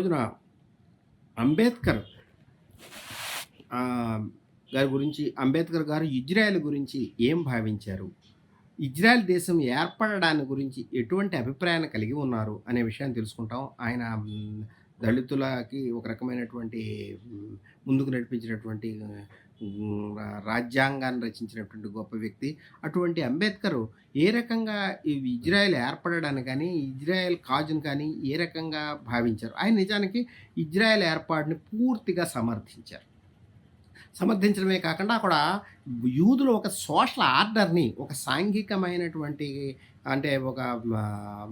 రోజున అంబేద్కర్ గారి గురించి అంబేద్కర్ గారు ఇజ్రాయెల్ గురించి ఏం భావించారు? ఇజ్రాయెల్ దేశం ఏర్పడడాన్ని గురించి ఎటువంటి అభిప్రాయాన్ని కలిగి ఉన్నారు అనే విషయాన్ని తెలుసుకుంటాం. ఆయన దళితులకి ఒక రకమైనటువంటి ముందుకు నడిపించినటువంటి రాజ్యాంగాన్ని రచించినటువంటి గొప్ప వ్యక్తి. అటువంటి అంబేద్కర్ ఏ రకంగా ఈ ఇజ్రాయెల్ ఏర్పడడానికి కానీ ఇజ్రాయెల్ కాజును కానీ ఏ రకంగా భావించారు? ఆయన నిజానికి ఇజ్రాయెల్ ఏర్పాటుని పూర్తిగా సమర్థించారు. సమర్థించడమే కాకుండా అక్కడ యూదులు ఒక సోషల్ ఆర్డర్ని ఒక సాంఘికమైనటువంటి అంటే ఒక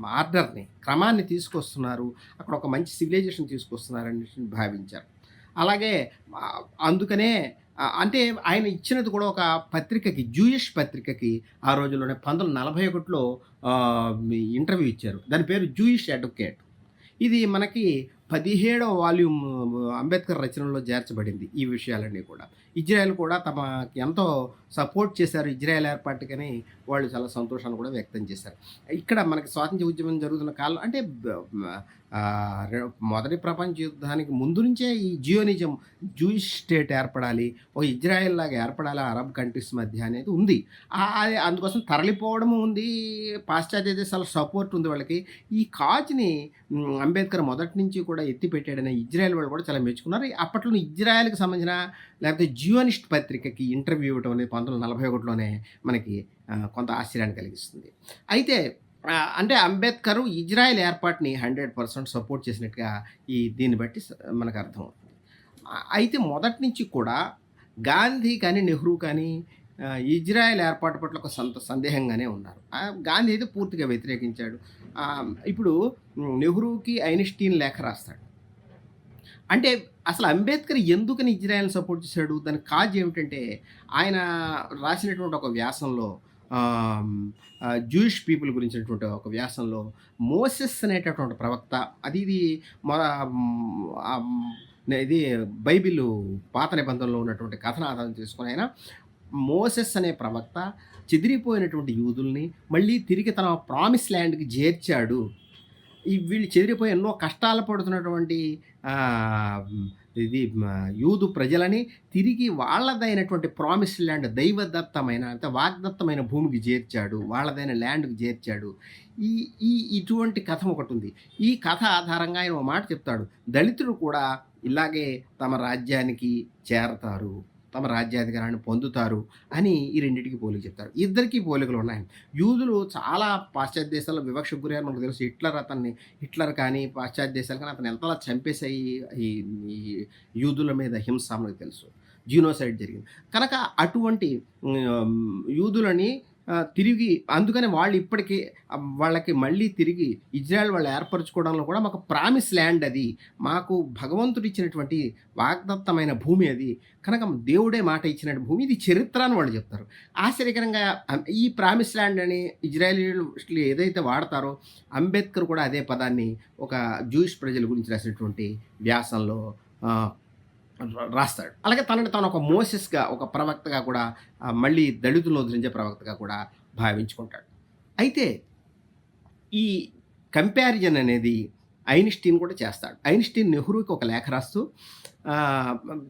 ఆర్డర్ని క్రమాన్ని తీసుకొస్తున్నారు. అక్కడ ఒక మంచి సివిలైజేషన్ తీసుకొస్తున్నారని భావించారు. అలాగే అందుకనే అంటే ఆయన ఇచ్చినది కూడా ఒక పత్రికకి జూయిష్ పత్రికకి ఆ రోజుల్లోనే పంతొమ్మిది నలభై ఒకటిలో ఇంటర్వ్యూ ఇచ్చారు. దాని పేరు జూయిష్ అడ్వకేట్ ఇది మనకి పదిహేడవ వాల్యూమ్ అంబేద్కర్ రచనలో చేర్చబడింది ఈ విషయాలన్నీ కూడా. ఇజ్రాయెల్ కూడా తమకి ఎంతో సపోర్ట్ చేశారు ఇజ్రాయెల్ ఏర్పాటుకని వాళ్ళు చాలా సంతోషాన్ని కూడా వ్యక్తం చేశారు. ఇక్కడ మనకి స్వాతంత్ర ఉద్యమం జరుగుతున్న కాలం అంటే మొదటి ప్రపంచ యుద్ధానికి ముందు నుంచే ఈ జియోనిజం జూయిష్ స్టేట్ ఏర్పడాలి ఓ ఇజ్రాయెల్ లాగా ఏర్పడాలి అరబ్ కంట్రీస్ మధ్య అనేది ఉంది. అది అందుకోసం తరలిపోవడము ఉంది పాశ్చాత్య దేశాల సపోర్ట్ ఉంది వాళ్ళకి. ఈ కాజ్ని అంబేద్కర్ మొదటి నుంచి కూడా ఎత్తిపెట్టాడని ఇజ్రాయెల్ వాళ్ళు కూడా చాలా మెచ్చుకున్నారు. అప్పట్లో ఇజ్రాయెల్కి సంబంధించిన లేకపోతే జియోనిస్ట్ పత్రికకి ఇంటర్వ్యూ ఇవ్వటం అనేది పంతొమ్మిది నలభై ఒకటిలోనే మనకి కొంత ఆశ్చర్యాన్ని కలిగిస్తుంది. అయితే అంటే అంబేద్కర్ ఇజ్రాయెల్ ఏర్పాటుని హండ్రెడ్ పర్సెంట్ సపోర్ట్ చేసినట్టుగా ఈ దీన్ని బట్టి మనకు అర్థమవుతుంది. అయితే మొదటి నుంచి కూడా గాంధీ కానీ నెహ్రూ కానీ ఇజ్రాయెల్ ఏర్పాటు పట్ల ఒక సంత సందేహంగానే ఉన్నారు. గాంధీ అయితే పూర్తిగా వ్యతిరేకించాడు. ఇప్పుడు నెహ్రూకి ఐన్స్టీన్ లేఖ రాస్తాడు. అంటే అసలు అంబేద్కర్ ఎందుకని ఇజ్రాయెల్ సపోర్ట్ చేశాడు? దాని కాజ్ ఏమిటంటే ఆయన రాసినటువంటి ఒక వ్యాసంలో జూయిష్ పీపుల్ గురించినటువంటి ఒక వ్యాసంలో మోసెస్ అనేటటువంటి ప్రవక్త అది ఇది ఇది బైబిల్ పాత నిబంధనలో ఉన్నటువంటి కథను ఆధారం చేసుకుని ఆయన మోసెస్ అనే ప్రవక్త చెదిరిపోయినటువంటి యూదుల్ని మళ్ళీ తిరిగి తన ప్రామిస్ ల్యాండ్కి చేర్చాడు. వీళ్ళు చెదిరిపోయి ఎన్నో కష్టాలు పడుతున్నటువంటి ఇది యూదు ప్రజలని తిరిగి వాళ్ళదైనటువంటి ప్రామిస్ ల్యాండ్ దైవదత్తమైన అంటే వాగ్దత్తమైన భూమికి చేర్చాడు వాళ్ళదైన ల్యాండ్కి చేర్చాడు. ఈ ఈ ఇటువంటి కథ ఒకటి ఉంది. ఈ కథ ఆధారంగా ఆయన ఒక మాట చెప్తాడు. దళితులు కూడా ఇలాగే తమ రాజ్యానికి చేరతారు. తమ రాజ్యాధికారాన్ని పొందుతారు అని ఈ రెండింటికి పోలిక చెప్తారు. ఇద్దరికీ పోలికలు ఉన్నాయి యూదులు చాలా పాశ్చాత్య దేశాల్లో వివక్షకు గురయ్యారు. మనకు తెలుసు హిట్లర్ అతన్ని హిట్లర్ కానీ పాశ్చాత్య దేశాలు కానీ అతను ఎంతలా చంపేసాయి ఈ ఈ యూదుల మీద హింస మనకు తెలుసు. జీనోసైడ్ జరిగింది. కనుక అటువంటి యూదులని తిరిగి అందుకని వాళ్ళు ఇప్పటికీ వాళ్ళకి మళ్ళీ తిరిగి ఇజ్రాయెల్ వాళ్ళు ఏర్పరచుకోవడంలో కూడా మాకు ప్రామిస్ ల్యాండ్ అది. మాకు భగవంతుడు ఇచ్చినటువంటి వాగ్దత్తమైన భూమి అది. కనుక దేవుడే మాట ఇచ్చిన భూమి. ఇది చరిత్ర అని వాళ్ళు చెప్తారు. ఆశ్చర్యకరంగా ఈ ప్రామిస్ ల్యాండ్ అని ఇజ్రాయేలీలు ఏదైతే వాడతారో అంబేద్కర్ కూడా అదే పదాన్ని ఒక జూయిష్ ప్రజల గురించి రాసినటువంటి వ్యాసంలో రాస్తాడు. అలాగే తనని తాను ఒక మోసెస్గా ఒక ప్రవక్తగా కూడా మళ్ళీ దళితులను ఉద్ధరించే ప్రవక్తగా కూడా భావించుకుంటాడు. అయితే ఈ కంపారిజన్ అనేది ఐన్స్టీన్ కూడా చేస్తాడు. ఐన్స్టీన్ నెహ్రూకి ఒక లేఖ రాస్తూ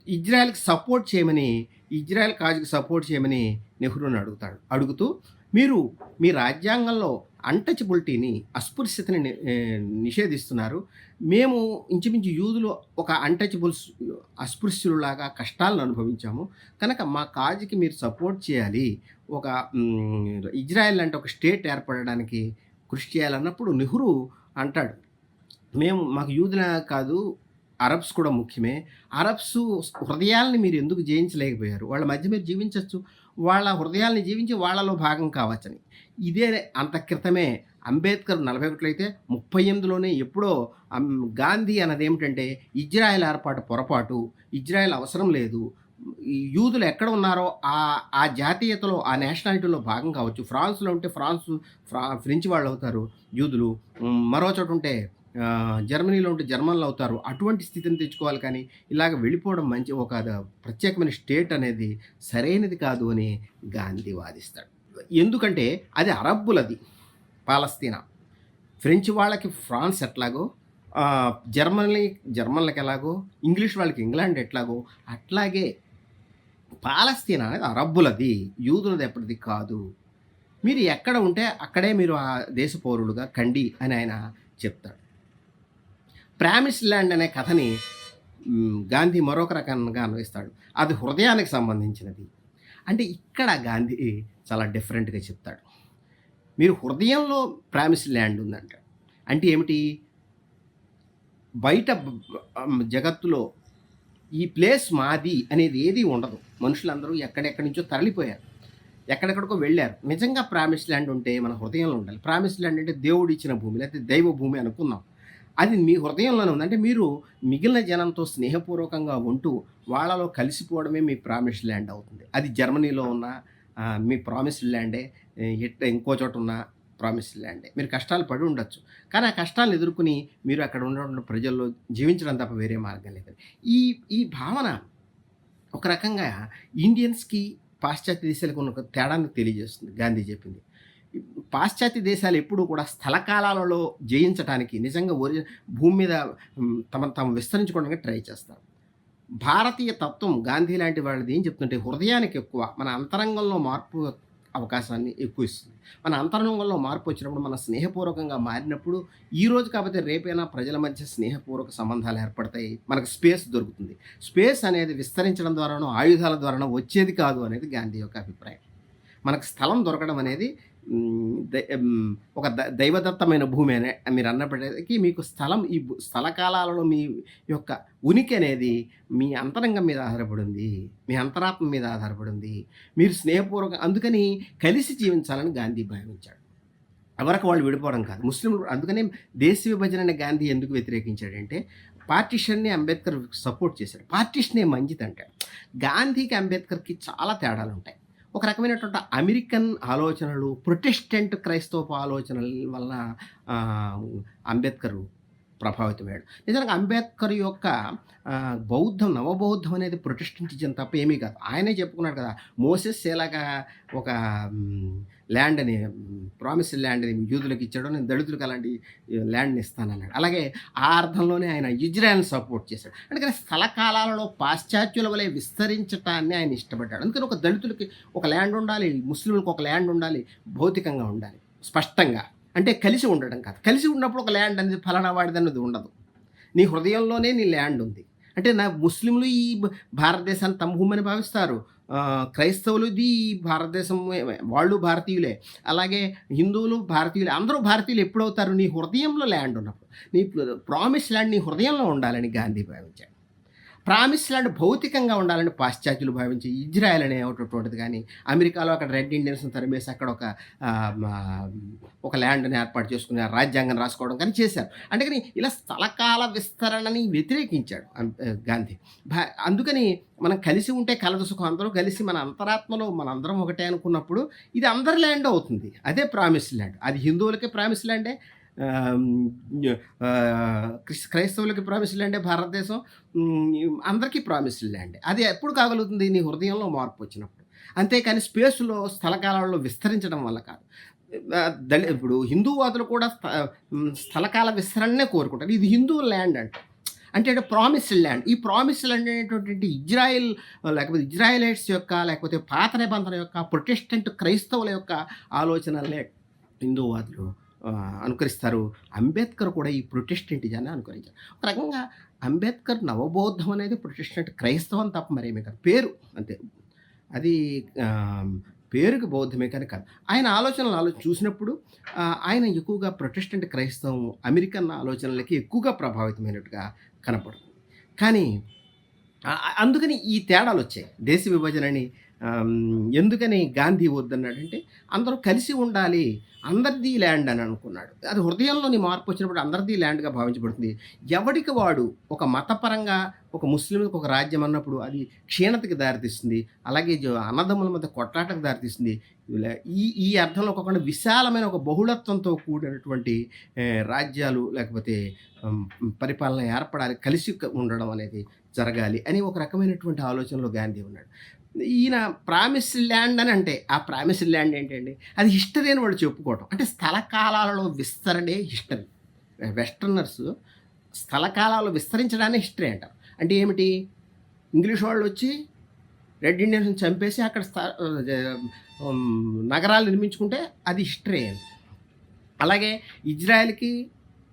ఇజ్రాయెల్కి సపోర్ట్ చేయమని ఇజ్రాయెల్ కాజుకి సపోర్ట్ చేయమని నెహ్రూని అడుగుతాడు. అడుగుతూ మీరు మీ రాజ్యాంగంలో అంటచబిలిటీని అస్పృశ్యతని నిషేధిస్తున్నారు. మేము ఇంచుమించు యూదులు ఒక అన్టచబుల్స్ అస్పృశ్యులలాగా కష్టాలను అనుభవించాము. కనుక మా కాజుకి మీరు సపోర్ట్ చేయాలి. ఒక ఇజ్రాయెల్ అంటే ఒక స్టేట్ ఏర్పడడానికి కృషి చేయాలన్నప్పుడు నెహ్రూ అంటాడు. మేము మాకు యూదుల కాదు అరబ్స్ కూడా ముఖ్యమే. అరబ్స్ హృదయాల్ని మీరు ఎందుకు జయించలేకపోయారు? వాళ్ళ మధ్య మీరు జీవించవచ్చు వాళ్ళ హృదయాల్ని జీవించి వాళ్ళలో భాగం కావచ్చని. ఇదే అంత క్రితమే అంబేద్కర్ నలభై ఒకటిలో అయితే ముప్పై ఎనిమిదిలోనే ఎప్పుడో గాంధీ అన్నది ఏమిటంటే ఇజ్రాయెల్ ఏర్పాటు పొరపాటు ఇజ్రాయెల్ అవసరం లేదు యూదులు ఎక్కడ ఉన్నారో ఆ ఆ జాతీయతలో ఆ నేషనాలిటీలో భాగం కావచ్చు. ఫ్రాన్స్లో ఉంటే ఫ్రాన్స్ ఫ్రా ఫ్రెంచ్ వాళ్ళు అవుతారు యూదులు మరో చోట ఉంటే జర్మనీలో ఉంటే జర్మన్లు అవుతారు అటువంటి స్థితిని తెచ్చుకోవాలి కానీ ఇలాగ వెళ్ళిపోవడం మంచి ఒక ప్రత్యేకమైన స్టేట్ అనేది సరైనది కాదు అని గాంధీ వాదిస్తాడు ఎందుకంటే అది అరబ్బులది పాలస్తీనా ఫ్రెంచ్ వాళ్ళకి ఫ్రాన్స్ ఎట్లాగో జర్మనీ జర్మన్‌లకి ఎలాగో, ఇంగ్లీష్ వాళ్ళకి ఇంగ్లాండ్ ఎట్లాగో, అట్లాగే పాలస్తీనా అనేది అరబ్బులది. యూదులది ఎప్పటిది కాదు. మీరు ఎక్కడ ఉంటే అక్కడే మీరు ఆ దేశ పౌరులుగా కండి అని ఆయన చెప్తాడు. ప్రామిస్ ల్యాండ్ అనే కథని గాంధీ మరొక రకంగా అన్వయిస్తాడు. అది హృదయానికి సంబంధించినది. అంటే ఇక్కడ గాంధీ చాలా డిఫరెంట్‌గా చెప్తాడు. మీరు హృదయంలో ప్రామిస్ ల్యాండ్ ఉందంట అంటే ఏమిటి? బయట జగత్తులో ఈ ప్లేస్ మాది అనేది ఏది ఉండదు. మనుషులందరూ ఎక్కడెక్కడి నుంచో తరలిపోయారు. ఎక్కడెక్కడికో వెళ్ళారు నిజంగా ప్రామిస్ ల్యాండ్ ఉంటే మన హృదయంలో ఉండాలి. ప్రామిస్ ల్యాండ్ అంటే దేవుడిచ్చిన భూమి లేకపోతే దైవ భూమి అనుకుందాం. అది మీ హృదయంలోనే ఉంది. అంటే మీరు మిగిలిన జనంతో స్నేహపూర్వకంగా ఉంటూ వాళ్ళలో కలిసిపోవడమే మీ ప్రామిస్ ల్యాండ్ అవుతుంది. అది జర్మనీలో ఉన్న మీ ప్రామిస్డ్ ల్యాండే. ఎట్ ఇంకో చోట ఉన్న ప్రామిస్డ్ ల్యాండే. మీరు కష్టాలు పడి ఉండొచ్చు. కానీ ఆ కష్టాలను ఎదుర్కొని మీరు అక్కడ ఉన్నటువంటి ప్రజల్లో జీవించడం తప్ప వేరే మార్గం లేదు. ఈ ఈ భావన ఒక రకంగా ఇండియన్స్‌కి పాశ్చాత్య దేశాలకు ఉన్న ఒక తెలియజేస్తుంది గాంధీ చెప్పింది. పాశ్చాత్య దేశాలు ఎప్పుడూ కూడా స్థల కాలాలలో జయించటానికి నిజంగా ఒరి భూమి మీద తమ తమను తాము విస్తరించుకోవడానికి ట్రై చేస్తారు. భారతీయ తత్వం గాంధీ లాంటి వాళ్ళది ఏం చెప్తుంటే హృదయానికి ఎక్కువ మన అంతరంగంలో మార్పు అవకాశాన్ని ఎక్కువ ఇస్తుంది. మన అంతరంగంలో మార్పు వచ్చినప్పుడు మన స్నేహపూర్వకంగా మారినప్పుడు ఈ రోజు కాకపోతే రేపైనా ప్రజల మధ్య స్నేహపూర్వక సంబంధాలు ఏర్పడతాయి. మనకు స్పేస్ దొరుకుతుంది. స్పేస్ అనేది విస్తరించడం ద్వారానో, ఆయుధాల ద్వారానో వచ్చేది కాదు అనేది గాంధీ యొక్క అభిప్రాయం. మనకు స్థలం దొరకడం అనేది ఒక ద దైవదత్తమైన భూమి అనే మీరు అన్నప్పటికీ మీకు స్థలం ఈ స్థల కాలాలలో మీ యొక్క ఉనికి అనేది మీ అంతరంగం మీద ఆధారపడింది మీ అంతరాత్మ మీద ఆధారపడి ఉంది. మీరు స్నేహపూర్వక అందుకని కలిసి జీవించాలని గాంధీ భావించాడు. ఎవరికి వాళ్ళు విడిపోవడం కాదు. ముస్లింలు అందుకనే దేశ విభజనని గాంధీ ఎందుకు వ్యతిరేకించాడంటే పార్టిషన్‌ని అంబేద్కర్ సపోర్ట్ చేశాడు. పార్టిషనే మంచిదంటాడు. గాంధీకి, అంబేద్కర్‌కి చాలా తేడాలు ఉంటాయి ఒక రకమైనటువంటి అమెరికన్ ఆలోచనలు, ప్రొటెస్టెంట్ క్రైస్తవ ఆలోచనల వల్ల అంబేద్కర్ ప్రభావితమయ్యాడు. నిజానికి అంబేద్కర్ యొక్క బౌద్ధం, నవబౌద్ధం అనేది ప్రొటెస్టెంటిజం తప్ప ఏమీ కాదు. ఆయనే చెప్పుకున్నాడు కదా! మోసెస్ ఎలాగా ఒక ల్యాండ్‌ని ప్రామిస్ ల్యాండ్‌ని యూదులకు ఇచ్చాడో నేను దళితులకు అలాంటి ల్యాండ్‌ని ఇస్తానన్నాడు. అలాగే ఆ అర్థంలోనే ఆయన ఇజ్రాయెల్‌ని సపోర్ట్ చేశాడు. అందుకని స్థల కాలాలలో పాశ్చాత్యుల వలె విస్తరించటాన్ని ఆయన ఇష్టపడ్డాడు. అందుకని ఒక దళితులకి ఒక ల్యాండ్ ఉండాలి. ముస్లింలకు ఒక ల్యాండ్ ఉండాలి. భౌతికంగా ఉండాలి. స్పష్టంగా. అంటే కలిసి ఉండడం కాదు. కలిసి ఉన్నప్పుడు ఒక ల్యాండ్ అనేది ఫలానా వాడిదన్నది ఉండదు. నీ హృదయంలోనే నీ ల్యాండ్ ఉంది. అంటే నా ముస్లింలు ఈ భారతదేశాన్ని తమ భూమని భావిస్తారు. ఆహ్, క్రైస్తవులది భారతదేశం వాళ్ళు భారతీయులే. అలాగే హిందువులు భారతీయులే. అందరూ భారతీయులు ఎప్పుడవుతారు? నీ హృదయంలో ల్యాండ్ ఉన్నప్పుడు. నీ ప్రామిస్ ల్యాండ్ నీ హృదయంలో ఉండాలని గాంధీ భావించాడు. ప్రామిస్ ల్యాండ్ భౌతికంగా ఉండాలని పాశ్చాత్యులు భావించి ఇజ్రాయెల్ అనేటటువంటిది కానీ అమెరికాలో అక్కడ రెడ్ ఇండియన్స్‌ని తరిమేసి అక్కడ ఒక ఒక ల్యాండ్‌ని ఏర్పాటు చేసుకుని రాజ్యాంగం రాసుకోవడం కానీ చేశారు. అందుకని ఇలా స్థలకాల విస్తరణని వ్యతిరేకించాడు గాంధీ. అందుకని మనం కలిసి ఉంటే కలదు సుఖం. అందరూ కలిసి మన అంతరాత్మలో మనందరం ఒకటే అనుకున్నప్పుడు ఇది అందరి ల్యాండ్ అవుతుంది. అదే ప్రామిస్ ల్యాండ్. అది హిందువులకే ప్రామిస్ ల్యాండే. క్రైస్తవులకి ప్రామిస్ ల్యాండే భారతదేశం. అందరికీ ప్రామిస్ ల్యాండే. అది ఎప్పుడు కాగలుగుతుంది? నీ హృదయంలో మార్పు వచ్చినప్పుడు. అంతేకాని స్పేస్‌లో స్థలకాలంలో విస్తరించడం వల్ల కాదు. దళి ఇప్పుడు హిందూవాదులు కూడా స్థ స్థలకాల విస్తరణనే కోరుకుంటారు. ఇది హిందూ ల్యాండ్ అంట. అంటే ప్రామిస్డ్ ల్యాండ్. ఈ ప్రామిస్డ్ ల్యాండ్ అనేటువంటి ఇజ్రాయిల్ లేకపోతే ఇజ్రాయిలైట్స్ యొక్క లేకపోతే పాత నిబంధన యొక్క ప్రొటెస్టెంట్ క్రైస్తవుల యొక్క ఆలోచనలే హిందూవాదులు అనుకరిస్తారు. అంబేద్కర్ కూడా ఈ ప్రొటెస్టెంటిజాన్ని అనుకరించారు. ఒక రకంగా అంబేద్కర్ నవబౌద్ధం అనేది ప్రొటెస్టెంట్ క్రైస్తవం తప్ప మరేమీ కాదు. పేరు అంతే. అది పేరుకి బౌద్ధమే కానీ కాదు. ఆయన ఆలోచనలు ఆలోచన చూసినప్పుడు ఆయన ఎక్కువగా ప్రొటెస్టెంట్ క్రైస్తవం అమెరికన్ ఆలోచనలకి ఎక్కువగా ప్రభావితమైనట్టుగా కనపడుతుంది. కానీ అందుకని ఈ తేడాలు వచ్చాయి దేశ విభజనని ఎందుకని గాంధీ వద్దన్నాడంటే అందరూ కలిసి ఉండాలి. అందరిది ల్యాండ్ అని అనుకున్నాడు. అది హృదయంలోని మార్పు వచ్చినప్పుడు అందరిది ల్యాండ్‌గా భావించబడుతుంది. ఎవడికి వాడు ఒక మతపరంగా ఒక ముస్లింలకు ఒక రాజ్యం అన్నప్పుడు అది క్షీణతకి దారితీస్తుంది. అలాగే అన్నదమ్ముల మధ్య కొట్లాటకు దారితీస్తుంది. ఈ ఈ అర్థంలో కాకుండా విశాలమైన ఒక బహుళత్వంతో కూడినటువంటి రాజ్యాలు లేకపోతే పరిపాలన ఏర్పడాలి. కలిసి ఉండడం అనేది జరగాలి అని ఒక రకమైనటువంటి ఆలోచనలో గాంధీ ఉన్నాడు. ఈయన ప్రామిస్డ్ ల్యాండ్ అని అంటే ఆ ప్రామిస్డ్ ల్యాండ్ ఏంటండి? అది హిస్టరీ అని వాడు చెప్పుకోవటం. అంటే స్థల కాలాలలో విస్తరణే హిస్టరీ. వెస్టర్నర్స్ స్థలకాలాలు విస్తరించడాన్ని హిస్టరీ అంటారు అంటే ఏమిటి ఇంగ్లీష్ వాళ్ళు వచ్చి రెడ్ ఇండియన్స్ చంపేసి అక్కడ స్థ నగరాలు నిర్మించుకుంటే అది హిస్టరీ అలాగే ఇజ్రాయెల్కి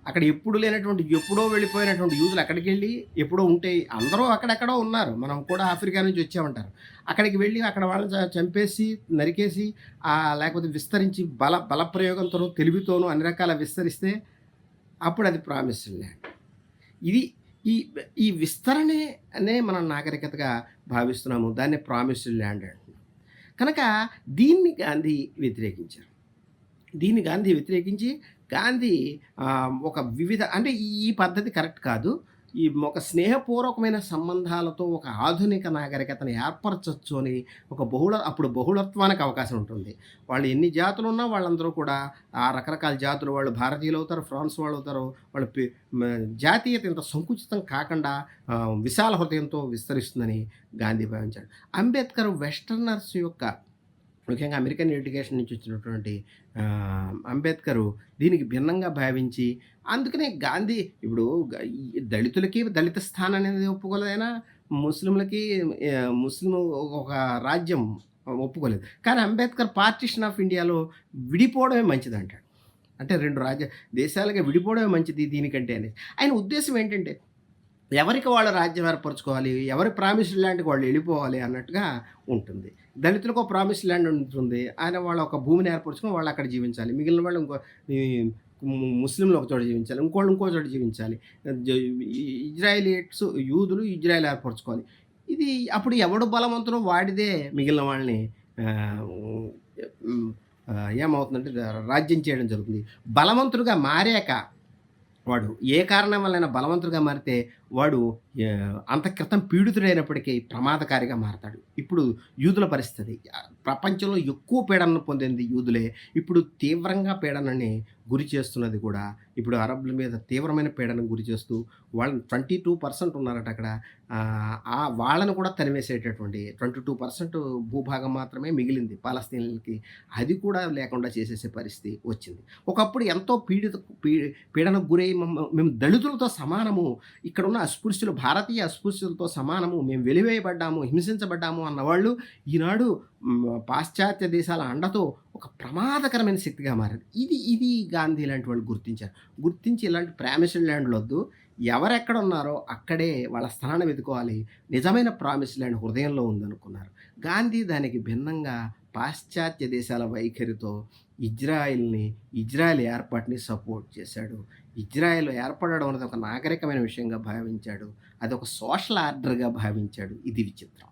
అక్కడ ఎప్పుడు లేనటువంటి ఎప్పుడో వెళ్ళిపోయినటువంటి యూజులు అక్కడికి వెళ్ళి ఎప్పుడో ఉంటే అందరూ అక్కడెక్కడో ఉన్నారు. మనం కూడా ఆఫ్రికా నుంచి వచ్చామంటారు. అక్కడికి వెళ్ళి అక్కడ వాళ్ళని చంపేసి నరికేసి లేకపోతే విస్తరించి బల బలప్రయోగంతోనూ తెలివితోనూ అన్ని రకాల విస్తరిస్తే అప్పుడు అది ప్రామిసింగ్ ల్యాండ్. ఇది ఈ ఈ విస్తరణే అనే మనం నాగరికతగా భావిస్తున్నాము. దాన్ని ప్రామిస్డ్ ల్యాండ్ అంటున్నాం. కనుక దీన్ని గాంధీ వ్యతిరేకించారు. దీన్ని గాంధీ వ్యతిరేకించి గాంధీ ఒక వివిధ అంటే ఈ పద్ధతి కరెక్ట్ కాదు. ఈ ఒక స్నేహపూర్వకమైన సంబంధాలతో ఒక ఆధునిక నాగరికతను ఏర్పరచవచ్చు అని ఒక బహుళ అప్పుడు బహుళత్వానికి అవకాశం ఉంటుంది. వాళ్ళు ఎన్ని జాతులు ఉన్నా వాళ్ళందరూ కూడా ఆ రకరకాల జాతులు వాళ్ళు భారతీయులు అవుతారు ఫ్రాన్స్ వాళ్ళు అవుతారు వాళ్ళ పే- జాతీయత ఇంత సంకుచితం కాకుండా విశాల హృదయంతో విస్తరిస్తుందని గాంధీ భావించాడు. అంబేద్కర్ వెస్టర్నర్స్ యొక్క ముఖ్యంగా అమెరికన్ ఎడ్యుకేషన్ నుంచి వచ్చినటువంటి అంబేద్కరు అంబేద్కర్ దీనికి భిన్నంగా భావించి అందుకనే గాంధీ ఇప్పుడు దళితులకి దళిత స్థానం అనేది ఒప్పుకోలేదైనా ముస్లింలకి ముస్లిం ఒక రాజ్యం ఒప్పుకోలేదు. కానీ అంబేద్కర్ పార్టీషన్ ఆఫ్ ఇండియాలో విడిపోవడమే మంచిది అంటాడు అంటే రెండు రాజ్య దేశాలుగా విడిపోవడమే మంచిది దీనికంటే అనేది ఆయన ఉద్దేశం ఏంటంటే ఎవరికి వాళ్ళు రాజ్యం ఏర్పరచుకోవాలి? ఎవరి ప్రామిస్ ల్యాండ్కి వాళ్ళు వెళ్ళిపోవాలి అన్నట్టుగా ఉంటుంది. దళితులకు ఒక ప్రామిస్ ల్యాండ్ ఉంటుంది. ఆయన వాళ్ళ ఒక భూమిని ఏర్పరచుకొని వాళ్ళు అక్కడ జీవించాలి. మిగిలిన వాళ్ళు ఇంకో ముస్లింలు ఒక చోట జీవించాలి. ఇంకోళ్ళు ఇంకో చోట జీవించాలి. ఇజ్రాయిలీట్స్ యూదులు ఇజ్రాయిల్ ఏర్పరచుకోవాలి. ఇది అప్పుడు ఎవడు బలవంతుడో వాడిదే మిగిలిన వాళ్ళని ఏమవుతుందంటే రాజ్యం చేయడం జరుగుతుంది. బలవంతుడుగా మారాక వాడు ఏ కారణం వల్లైనా బలవంతుడుగా మారితే వాడు అంత క్రితం పీడితుడైనప్పటికీ ప్రమాదకారిగా మారతాడు. ఇప్పుడు యూదుల పరిస్థితి ప్రపంచంలో ఎక్కువ పీడనను పొందింది యూదులే. ఇప్పుడు తీవ్రంగా పీడనని గురి చేస్తున్నది కూడా ఇప్పుడు అరబ్ల మీద తీవ్రమైన పీడనం గురి చేస్తూ వాళ్ళని ట్వంటీ టూ పర్సెంట్ ఉన్నారట అక్కడ. ఆ, వాళ్ళను కూడా తరివేసేటటువంటి ట్వంటీ టూ పర్సెంట్ భూభాగం మాత్రమే మిగిలింది పాలస్తీన్లకి. అది కూడా లేకుండా చేసేసే పరిస్థితి వచ్చింది. ఒకప్పుడు ఎంతో పీడిత పీ పీడనకు గురై మమ్మ- మేము దళితులతో సమానము. ఇక్కడ ఉన్న అస్పృశ్యులు భారతీయ అస్పృశ్యులతో సమానము మేము వెలివేయబడ్డాము హింసించబడ్డాము అన్నవాళ్ళు ఈనాడు పాశ్చాత్య దేశాల అండతో ఒక ప్రమాదకరమైన శక్తిగా మారారు ఇది ఇది గాంధీ లాంటి వాళ్ళు గుర్తించారు. గుర్తించి ఇలాంటి ప్రామిస్డ్ ల్యాండ్లు వద్దు. ఎవరెక్కడ ఉన్నారో అక్కడే వాళ్ళ స్థానాన్ని వెతుకోవాలి. నిజమైన ప్రామిస్ ల్యాండ్ హృదయంలో ఉందనుకున్నారు. గాంధీ దానికి భిన్నంగా పాశ్చాత్య దేశాల వైఖరితో ఇజ్రాయిల్ని ఇజ్రాయెల్ ఏర్పాటుని సపోర్ట్ చేశాడు. ఇజ్రాయెల్ ఏర్పడడం అనేది ఒక నాగరికమైన విషయంగా భావించాడు. అది ఒక సోషల్ ఆర్డర్గా భావించాడు. ఇది విచిత్రం.